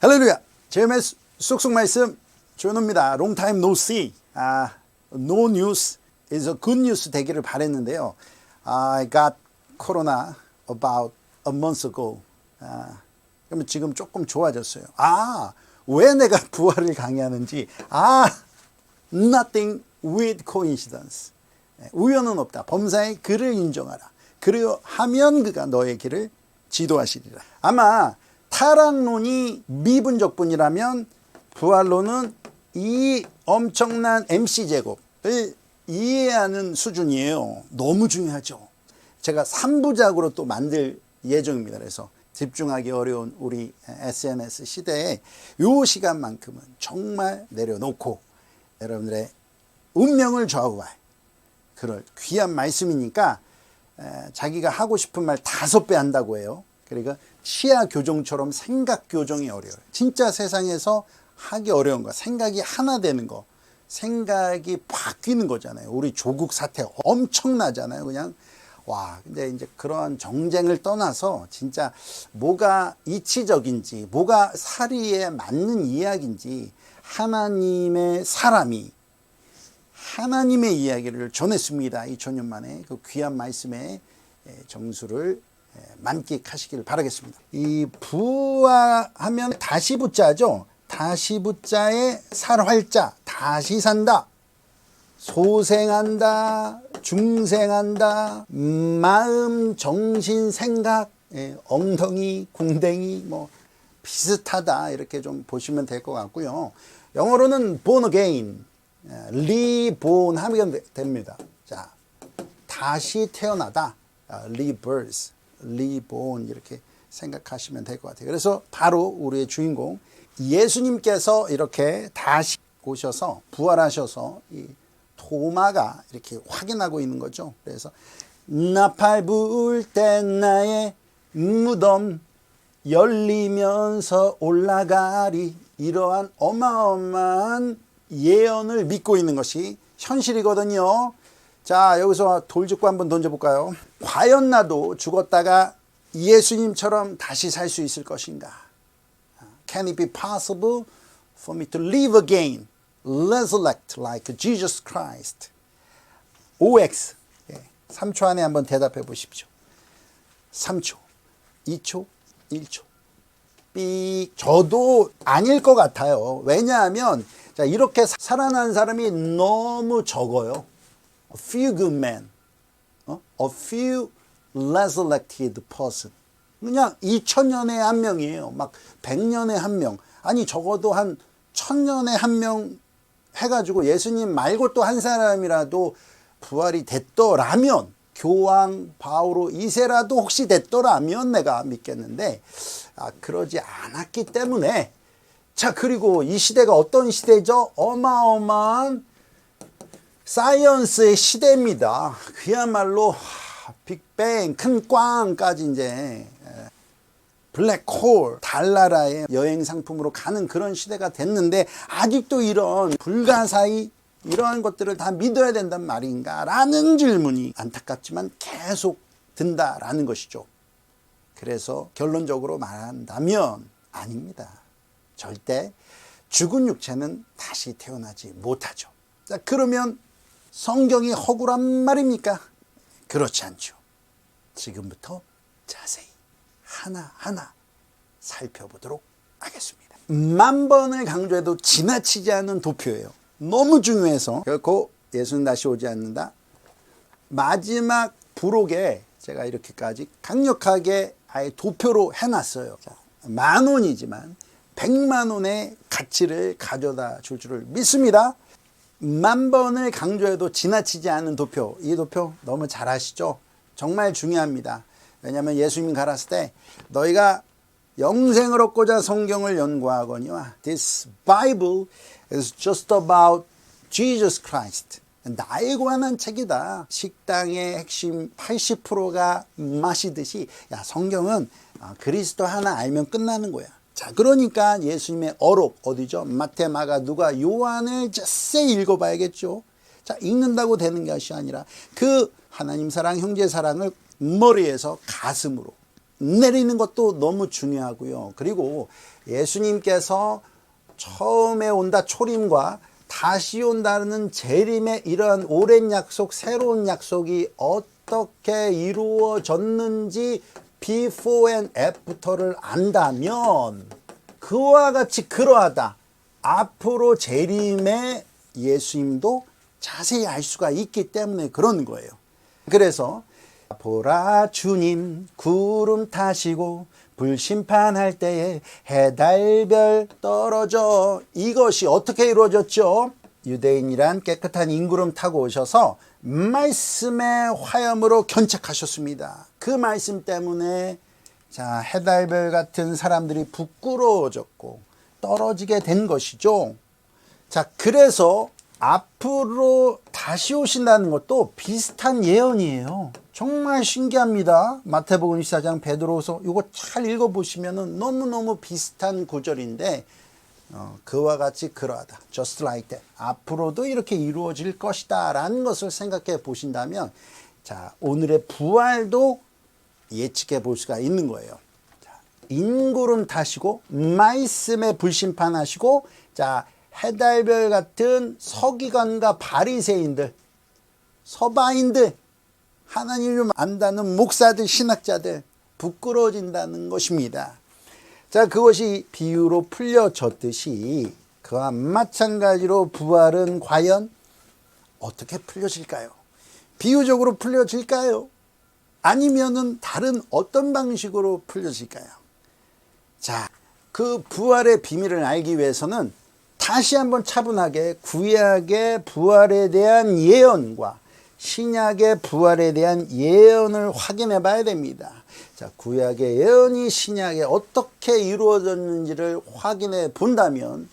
할렐루야. 제임의 쑥쑥 말씀 time no see. 아, no news is a good news 되기를 바랬는데요. I got corona about a month ago. 아, 그러면 지금 조금 좋아졌어요. 아, 왜 내가 부활을 강의하는지. 아, nothing with coincidence. 예, 우연은 없다. 범사의 그를 인정하라. 그리요 하면 그가 너의 길을 지도하시리라. 아마 타락론이 미분적분이라면 부활론은 이 엄청난 MC 제곱을 이해하는 수준이에요. 너무 중요하죠. 제가 3부작으로 또 만들 예정입니다. 그래서 집중하기 어려운 우리 SNS 시대에 이 시간만큼은 정말 내려놓고 여러분들의 운명을 좌우할 그럴 귀한 말씀이니까 에, 자기가 하고 싶은 말 다섯 배 한다고 해요. 그러니까 치아 교정처럼 생각 교정이 어려워요. 진짜 세상에서 하기 어려운 거, 생각이 하나 되는 거, 생각이 바뀌는 거잖아요. 우리 조국 사태 엄청나잖아요. 그냥 와, 근데 이제 그런 정쟁을 떠나서 진짜 뭐가 이치적인지, 뭐가 사리에 맞는 이야기인지 하나님의 사람이 하나님의 이야기를 전했습니다. 2000년 만에 그 귀한 말씀의 정수를 만끽하시길 바라겠습니다. 이 부화 하면 다시 붙자죠. 다시 붙자에 살활자, 다시 산다. 소생한다, 중생한다, 마음, 정신, 생각, 예, 엉덩이, 궁뎅이, 뭐, 비슷하다. 이렇게 좀 보시면 될 것 같고요. 영어로는 born again, 리본 하면 됩니다. 자, 다시 태어나다. rebirth, reborn 이렇게 생각하시면 될 것 같아요. 그래서 바로 우리의 주인공 예수님께서 이렇게 다시 오셔서 부활하셔서 이 도마가 이렇게 확인하고 있는 거죠. 그래서 나팔 불 때 나의 무덤 열리면서 올라가리 이러한 어마어마한 예언을 믿고 있는 것이 현실이거든요. 자, 여기서 돌직구 한번 던져볼까요? 과연 나도 죽었다가 예수님처럼 다시 살 수 있을 것인가? Can it be possible for me to live again, resurrect like Jesus Christ? OX. 예, 3초 안에 한번 대답해 보십시오. 3초, 2초, 1초. 삐. 저도 아닐 것 같아요. 왜냐하면 자, 이렇게 살아난 사람이 너무 적어요. A few good men. 어? A few resurrected person. 그냥 2000년에 한 명이에요. 막 100년에 한 명. 아니 적어도 한 1000년에 한 명 해가지고 예수님 말고 또 한 사람이라도 부활이 됐더라면 교황 바오로 이세라도 혹시 됐더라면 내가 믿겠는데 아, 그러지 않았기 때문에 자 그리고 이 시대가 어떤 시대죠? 어마어마한 사이언스의 시대입니다. 그야말로 빅뱅, 큰 꽝까지 이제 블랙홀, 달나라의 여행 상품으로 가는 그런 시대가 됐는데 아직도 이런 불가사의 이러한 것들을 다 믿어야 된단 말인가 라는 질문이 안타깝지만 계속 든다라는 것이죠. 그래서 결론적으로 말한다면 아닙니다. 절대 죽은 육체는 다시 태어나지 못하죠. 자, 그러면 성경이 허구란 말입니까? 그렇지 않죠. 지금부터 자세히 하나하나 살펴보도록 하겠습니다. 만 번을 강조해도 지나치지 않은 도표예요. 너무 중요해서 결코 예수는 다시 오지 않는다. 마지막 부록에 제가 이렇게까지 강력하게 아예 도표로 해놨어요. 자, 만 원이지만 백만 원의 가치를 가져다 줄 줄을 믿습니다. 만 번을 강조해도 지나치지 않은 도표. 이 도표 너무 잘 아시죠? 정말 중요합니다. 왜냐하면 예수님이 가랐을 때 너희가 영생을 얻고자 성경을 연구하거니와 This Bible is just about Jesus Christ. 나에 관한 책이다. 식당의 핵심 80%가 마시듯이 야 성경은 그리스도 하나 알면 끝나는 거야. 자, 그러니까 예수님의 어록 어디죠? 마태, 마가, 누가, 요한을 자세히 읽어봐야겠죠. 자, 읽는다고 되는 것이 아니라 그 하나님 사랑, 형제 사랑을 머리에서 가슴으로 내리는 것도 너무 중요하고요. 그리고 예수님께서 처음에 온다 초림과 다시 온다는 재림의 이러한 오랜 약속, 새로운 약속이 어떻게 이루어졌는지 before and after를 안다면 그와 같이 그러하다. 앞으로 재림의 예수님도 자세히 알 수가 있기 때문에 그런 거예요. 그래서 보라 주님 구름 타시고 불심판할 때에 해달별 떨어져 이것이 어떻게 이루어졌죠? 유대인이란 깨끗한 인구름 타고 오셔서 말씀의 화염으로 견착하셨습니다. 그 말씀 때문에 자 해달별 같은 사람들이 부끄러워졌고 떨어지게 된 것이죠. 자 그래서 앞으로 다시 오신다는 것도 비슷한 예언이에요. 정말 신기합니다. 마태복음 24장 베드로서 이거 잘 읽어보시면 너무너무 비슷한 구절인데 어, 그와 같이 그러하다. Just like that. 앞으로도 이렇게 이루어질 것이다. 라는 것을 생각해 보신다면 자 오늘의 부활도 예측해 볼 수가 있는 거예요. 자, 인구름 타시고 말씀에 불심판하시고 자 해달별 같은 서기관과 바리새인들 서바인들 하나님 좀 안다는 목사들 신학자들 부끄러워진다는 것입니다. 자 그것이 비유로 풀려졌듯이 그와 마찬가지로 부활은 과연 어떻게 풀려질까요? 비유적으로 풀려질까요? 아니면은 다른 어떤 방식으로 풀려질까요? 자, 그 부활의 비밀을 알기 위해서는 다시 한번 차분하게 구약의 부활에 대한 예언과 신약의 부활에 대한 예언을 확인해 봐야 됩니다. 자, 구약의 예언이 신약에 어떻게 이루어졌는지를 확인해 본다면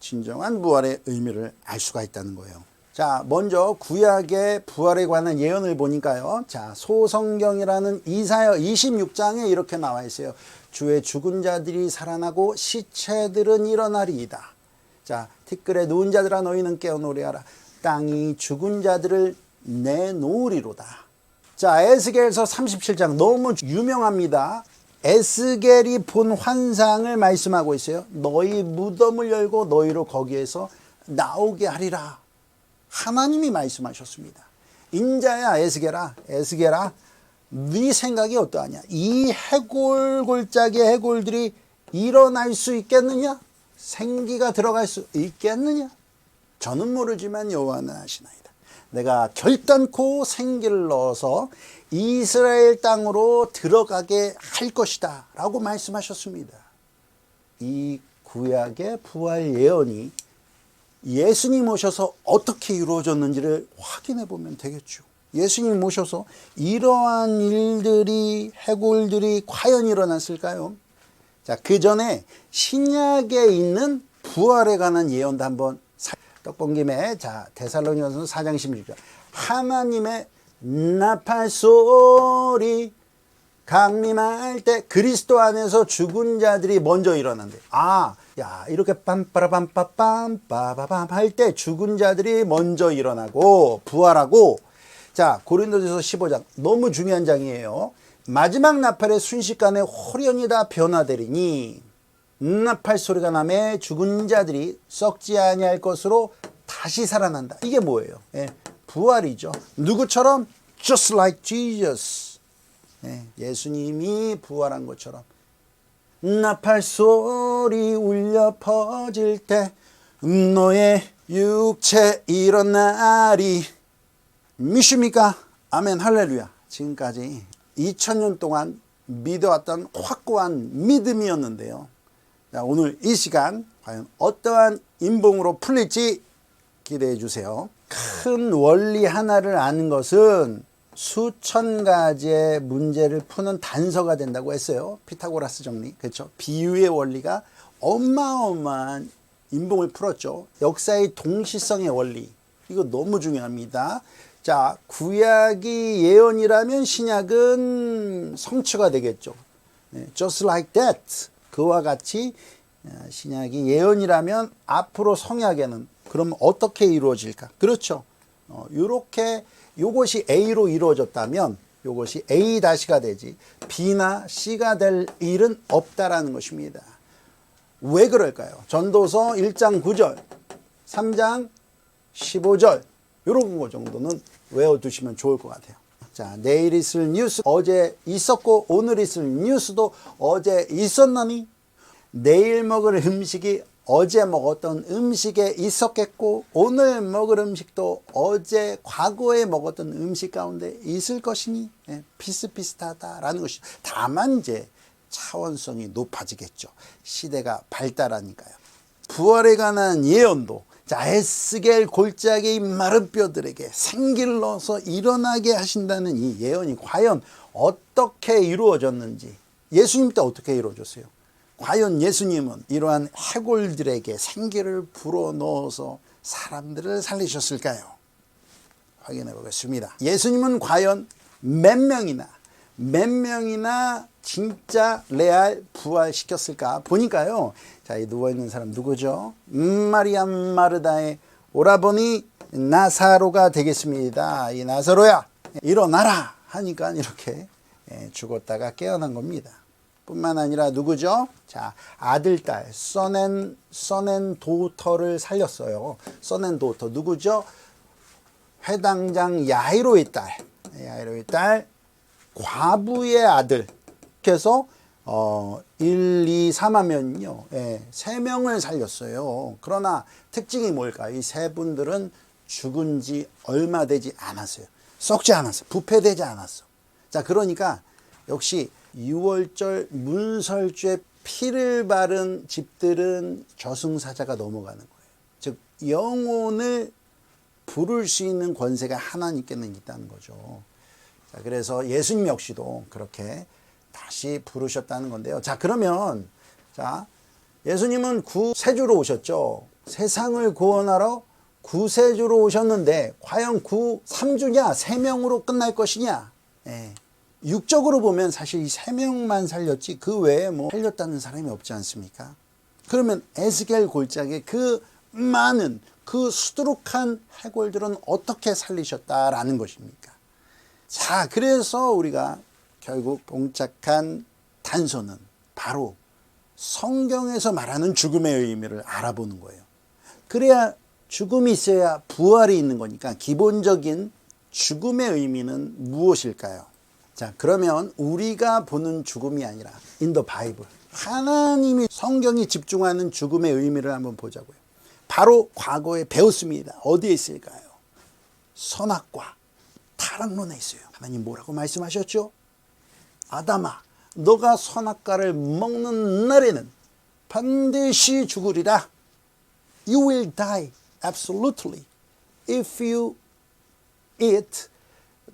진정한 부활의 의미를 알 수가 있다는 거예요. 자, 먼저 구약의 부활에 관한 예언을 보니까요. 자, 소성경이라는 이사야 26장에 이렇게 나와 있어요. 주의 죽은 자들이 살아나고 시체들은 일어나리이다. 자, 티끌에 누운 자들아 너희는 깨어 노래하라. 땅이 죽은 자들을 내놓으리로다. 자, 에스겔서 37장 너무 유명합니다. 에스겔이 본 환상을 말씀하고 있어요. 너희 무덤을 열고 너희로 거기에서 나오게 하리라. 하나님이 말씀하셨습니다. 인자야 에스겔아, 에스겔아, 네 생각이 어떠하냐? 이 해골 골짜기의 해골들이 일어날 수 있겠느냐? 생기가 들어갈 수 있겠느냐? 저는 모르지만 여호와는 아시나이다. 내가 결단코 생기를 넣어서 이스라엘 땅으로 들어가게 할 것이다. 라고 말씀하셨습니다. 이 구약의 부활 예언이 예수님 오셔서 어떻게 이루어졌는지를 확인해 보면 되겠죠. 예수님 오셔서 이러한 일들이, 해골들이 과연 일어났을까요? 자, 그 전에 신약에 있는 부활에 관한 예언도 한번 떡 본 김에 자 데살로니가서 4장 16절 하나님의 나팔 소리 강림할 때 그리스도 안에서 죽은 자들이 먼저 일어난대. 아, 야 이렇게 빰빠라빰빠빰 빠바밤 할 때 죽은 자들이 먼저 일어나고 부활하고 자 고린도전서 15장 너무 중요한 장이에요. 마지막 나팔의 순식간에 호련이 다 변화되리니 나팔 소리가 나매 죽은 자들이 썩지 아니할 것으로 다시 살아난다. 이게 뭐예요? 예, 부활이죠. 누구처럼? Just like Jesus. 예, 수님이 부활한 것처럼. 나팔 소리 울려 퍼질 때 너의 육체 일어나리. 믿습니까? 아멘 할렐루야. 지금까지 2000년 동안 믿어왔던 확고한 믿음이었는데요. 자, 오늘 이 시간 과연 어떠한 인봉으로 풀릴지 기대해 주세요. 큰 원리 하나를 아는 것은 수천 가지의 문제를 푸는 단서가 된다고 했어요. 피타고라스 정리. 그렇죠. 비유의 원리가 어마어마한 인봉을 풀었죠. 역사의 동시성의 원리. 이거 너무 중요합니다. 자, 구약이 예언이라면 신약은 성취가 되겠죠. 네, just like that. 그와 같이 어, 신약이 예언이라면 앞으로 성약에는 그럼 어떻게 이루어질까? 그렇죠. 어, 요렇게 요것이 A로 이루어졌다면 요것이 A 다시가 되지 B나 C가 될 일은 없다라는 것입니다. 왜 그럴까요? 전도서 1장 9절, 3장 15절 이런 거 정도는 외워두시면 좋을 것 같아요. 자, 내일 있을 뉴스 어제 있었고 오늘 있을 뉴스도 어제 있었나니 내일 먹을 음식이 어제 먹었던 음식에 있었겠고 오늘 먹을 음식도 어제 과거에 먹었던 음식 가운데 있을 것이니 예, 비슷비슷하다라는 것이 다만 이제 차원성이 높아지겠죠. 시대가 발달하니까요. 부활에 관한 예언도 자 에스겔 골짜기 마른 뼈들에게 생기를 넣어서 일어나게 하신다는 이 예언이 과연 어떻게 이루어졌는지 예수님 때 어떻게 이루어졌어요? 과연 예수님은 이러한 해골들에게 생기를 불어넣어서 사람들을 살리셨을까요? 확인해 보겠습니다. 예수님은 과연 몇 명이나 몇 명이나 진짜 레알 부활시켰을까 보니까요. 자, 이 누워 있는 사람 누구죠? 음, 마리아 마르다의 오라버니 나사로가 되겠습니다. 이 나사로야 일어나라 하니까 이렇게 예, 죽었다가 깨어난 겁니다. 뿐만 아니라 누구죠? 자, 아들, 딸, 써낸, 써낸 도터를 살렸어요. 써낸 도터. 누구죠? 회당장 야이로의 딸. 야이로의 딸, 과부의 아들. 그래서, 어, 1, 2, 3하면요. 예, 세 명을 살렸어요. 그러나 특징이 뭘까? 이 세 분들은 죽은 지 얼마 되지 않았어요. 썩지 않았어. 부패되지 않았어. 자, 그러니까 역시 6월절 문설주에 피를 바른 집들은 저승사자가 넘어가는 거예요. 즉 영혼을 부를 수 있는 권세가 하나님께는 있다는 거죠. 자, 그래서 예수님 역시도 그렇게 다시 부르셨다는 건데요. 자, 그러면 자, 예수님은 구세주로 오셨죠. 세상을 구원하러 구세주로 오셨는데 과연 구 3주냐? 3명으로 끝날 것이냐? 예. 육적으로 보면 사실 이세 명만 살렸지 그 외에 뭐 살렸다는 사람이 없지 않습니까? 그러면 에스겔 골짜기에 그 많은 그 수두룩한 해골들은 어떻게 살리셨다라는 것입니까? 자, 그래서 우리가 결국 봉착한 단서는 바로 성경에서 말하는 죽음의 의미를 알아보는 거예요. 그래야 죽음이 있어야 부활이 있는 거니까 기본적인 죽음의 의미는 무엇일까요? 자, 그러면 우리가 보는 죽음이 아니라 the Bible. 하나님이 성경이 집중하는 죽음의 의미를 한번 보자고요. 바로 과거에 배웠습니다. 어디에 있을까요? 선악과 타락론에 있어요. 하나님 뭐라고 말씀하셨죠? 아담아, 너가 선악과를 먹는 날에는 반드시 죽으리라. You will die absolutely if you eat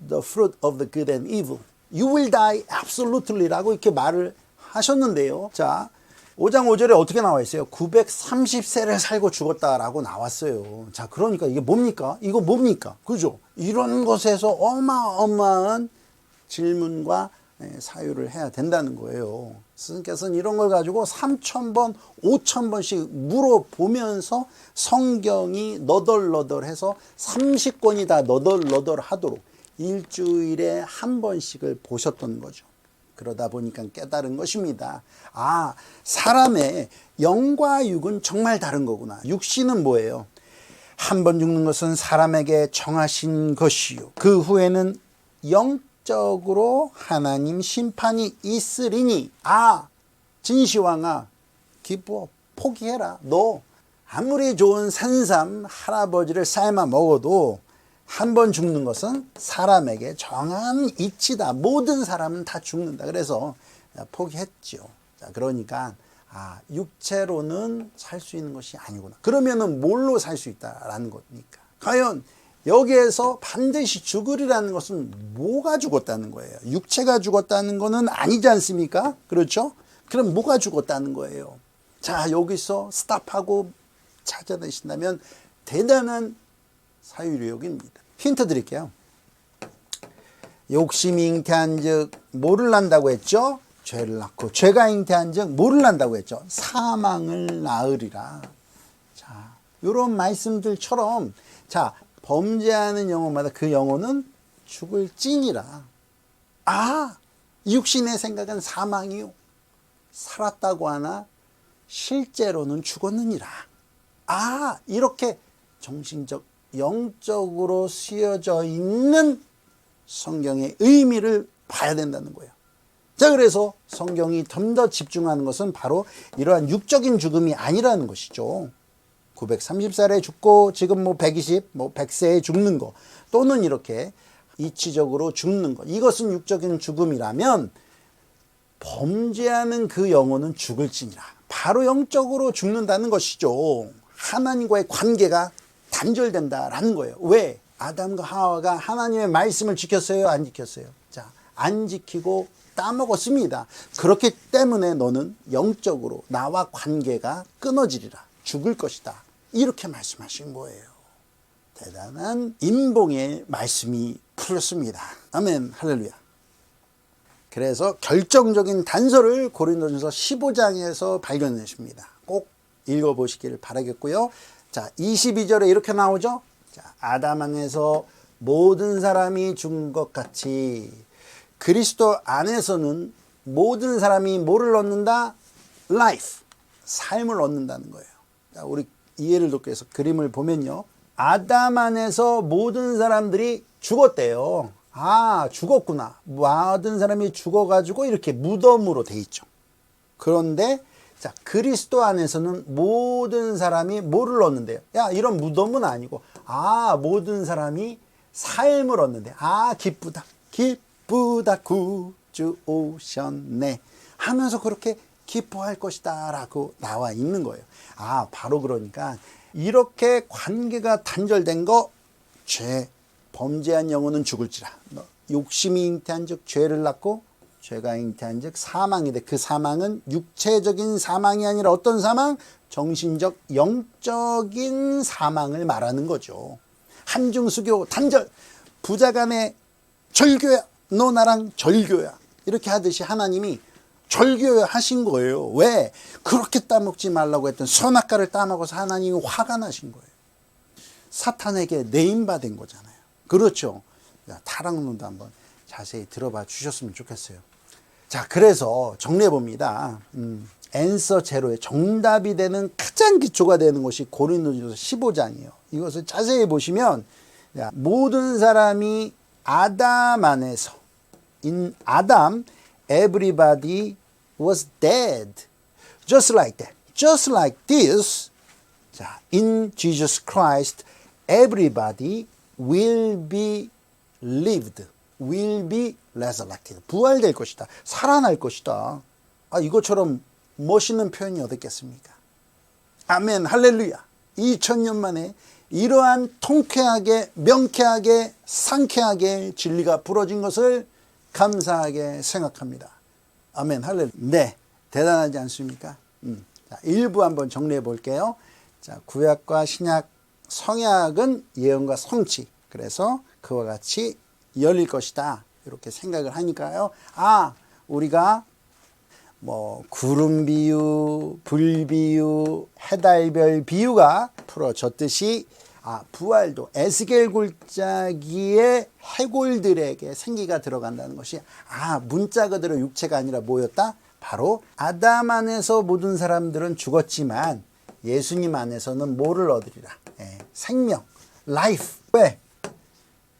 the fruit of the good and evil. You will die absolutely라고 이렇게 말을 하셨는데요. 자, 5장 5절에 어떻게 나와 있어요? 930세를 살고 죽었다라고 나왔어요. 자, 그러니까 이게 뭡니까? 이거 뭡니까? 그죠? 이런 것에서 어마어마한 질문과 예, 사유를 해야 된다는 거예요. 스승께서는 이런 걸 가지고 3,000번, 5,000번씩 물어보면서 성경이 너덜너덜해서 30권이 다 너덜너덜 하도록 일주일에 한 번씩을 보셨던 거죠. 그러다 보니까 깨달은 것입니다. 아, 사람의 영과 육은 정말 다른 거구나. 육신은 뭐예요? 한 번 죽는 것은 사람에게 정하신 것이요. 그 후에는 영 적으로 하나님 심판이 있으리니, 아, 진시황아, 기뻐, 포기해라. 너 아무리 좋은 산삼 할아버지를 삶아 먹어도 한 번 죽는 것은 사람에게 정한 이치다. 모든 사람은 다 죽는다. 그래서 포기했죠. 자, 그러니까 아, 육체로는 살 수 있는 것이 아니구나. 그러면은 뭘로 살 수 있다라는 겁니까? 과연 여기에서 반드시 죽으리라는 것은 뭐가 죽었다는 거예요? 육체가 죽었다는 것은 아니지 않습니까? 그렇죠? 그럼 뭐가 죽었다는 거예요? 자, 여기서 스탑하고 찾아내신다면 대단한 사유력입니다. 힌트 드릴게요. 욕심이 잉태한 즉 뭐를 난다고 했죠? 죄를 낳고 죄가 잉태한 즉 뭐를 난다고 했죠? 사망을 낳으리라. 자, 이런 말씀들처럼 자, 범죄하는 영혼마다 그 영혼은 죽을 찐이라. 아, 육신의 생각은 사망이요. 살았다고 하나 실제로는 죽었느니라. 아, 이렇게 정신적, 영적으로 쓰여져 있는 성경의 의미를 봐야 된다는 거예요. 자, 그래서 성경이 좀 더 집중하는 것은 바로 이러한 육적인 죽음이 아니라는 것이죠. 930살에 죽고 지금 뭐 120, 뭐 100세에 죽는 거 또는 이렇게 이치적으로 죽는 것. 이것은 육적인 죽음이라면 범죄하는 그 영혼은 죽을지니라. 바로 영적으로 죽는다는 것이죠. 하나님과의 관계가 단절된다라는 거예요. 왜? 아담과 하와가 하나님의 말씀을 지켰어요? 안 지켰어요? 자, 안 지키고 따먹었습니다. 그렇기 때문에 너는 영적으로 나와 관계가 끊어지리라. 죽을 것이다. 이렇게 말씀하신 거예요. 대단한 인봉의 말씀이 풀렸습니다. 아멘. 할렐루야. 그래서 결정적인 단서를 고린도전서 15장에서 발견하십니다. 꼭 읽어보시기를 바라겠고요. 자, 22절에 이렇게 나오죠. 자, 아담 안에서 모든 사람이 죽은 것 같이 그리스도 안에서는 모든 사람이 뭐를 얻는다? life, 삶을 얻는다는 거예요. 자, 우리 이해를 돕기 위해서 그림을 보면요. 아담 안에서 모든 사람들이 죽었대요. 아, 죽었구나. 모든 사람이 죽어가지고 이렇게 무덤으로 돼 있죠. 그런데 자 그리스도 안에서는 모든 사람이 뭐를 얻는데요? 야 이런 무덤은 아니고 아 모든 사람이 삶을 얻는데 아 기쁘다 기쁘다 구주 오셨네 하면서 그렇게 기뻐할 것이다 라고 나와 있는 거예요. 아 바로 그러니까 이렇게 관계가 단절된 거 죄 범죄한 영혼은 죽을지라 너 욕심이 잉태한 즉 죄를 낳고 죄가 잉태한 즉 사망이 돼. 그 사망은 육체적인 사망이 아니라 어떤 사망? 정신적, 영적인 사망을 말하는 거죠. 한중수교 단절 부자 간의 절교야. 너 나랑 절교야. 이렇게 하듯이 하나님이 절교야 하신 거예요. 왜? 그렇게 따먹지 말라고 했던 선악과를 따먹어서 하나님이 화가 나신 거예요. 사탄에게 내임받은 거잖아요. 그렇죠. 타락론도 한번 자세히 들어봐 주셨으면 좋겠어요. 자, 그래서 정리해 봅니다. 음, 앤서 제로의 정답이 되는 가장 기초가 되는 것이 고린도전서 15장이에요. 이것을 자세히 보시면 야, 모든 사람이 아담 안에서 in 아담 everybody was dead. Just like that. Just like this. 자, in Jesus Christ everybody will be lived. will be resurrected. 부활될 것이다. 살아날 것이다. 아, 이것처럼 멋있는 표현이 어딨겠습니까? 아멘, 할렐루야. 2000년 만에 이러한 통쾌하게, 명쾌하게, 상쾌하게 진리가 부러진 것을 감사하게 생각합니다. 아멘, 할렐루야. 네, 대단하지 않습니까? 음. 자, 일부 한번 정리해 볼게요. 자, 구약과 신약, 성약은 예언과 성취. 그래서 그와 같이 열릴 것이다. 이렇게 생각을 하니까요. 아, 우리가 뭐 구름 비유, 불 비유, 해달별 비유가 풀어졌듯이 아, 부활도 에스겔 골짜기의 해골들에게 생기가 들어간다는 것이 아, 문자 그대로 육체가 아니라 뭐였다? 바로 아담 안에서 모든 사람들은 죽었지만 예수님 안에서는 뭐를 얻으리라? 예, 생명, 라이프. 왜?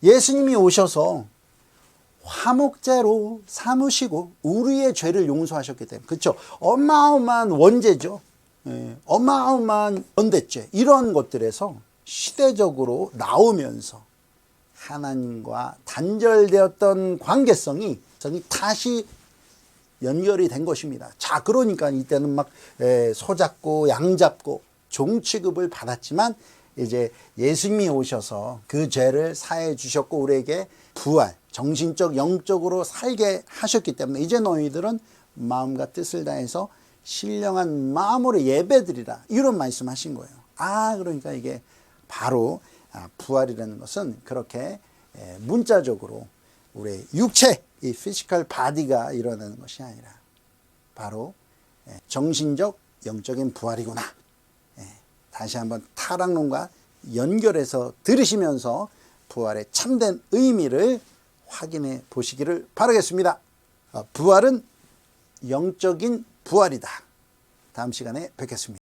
예수님이 오셔서 화목제로 삼으시고 우리의 죄를 용서하셨기 때문에 그렇죠. 어마어마한 원죄죠. 예, 어마어마한 원대죄 이런 것들에서 시대적으로 나오면서 하나님과 단절되었던 관계성이 다시 연결이 된 것입니다. 자, 그러니까 이때는 막 예, 소잡고 양 잡고 종 취급을 받았지만 이제 예수님이 오셔서 그 죄를 사해 주셨고 우리에게 부활, 정신적, 영적으로 살게 하셨기 때문에 이제 너희들은 마음과 뜻을 다해서 신령한 마음으로 예배드리라 이런 말씀하신 거예요. 아 그러니까 이게 바로 아, 부활이라는 것은 그렇게 문자적으로 우리 육체 이 피지컬 바디가 일어나는 것이 아니라 바로 정신적 영적인 부활이구나. 다시 한번 타락론과 연결해서 들으시면서 부활의 참된 의미를 확인해 보시기를 바라겠습니다. 어, 부활은 영적인 부활이다. 다음 시간에 뵙겠습니다.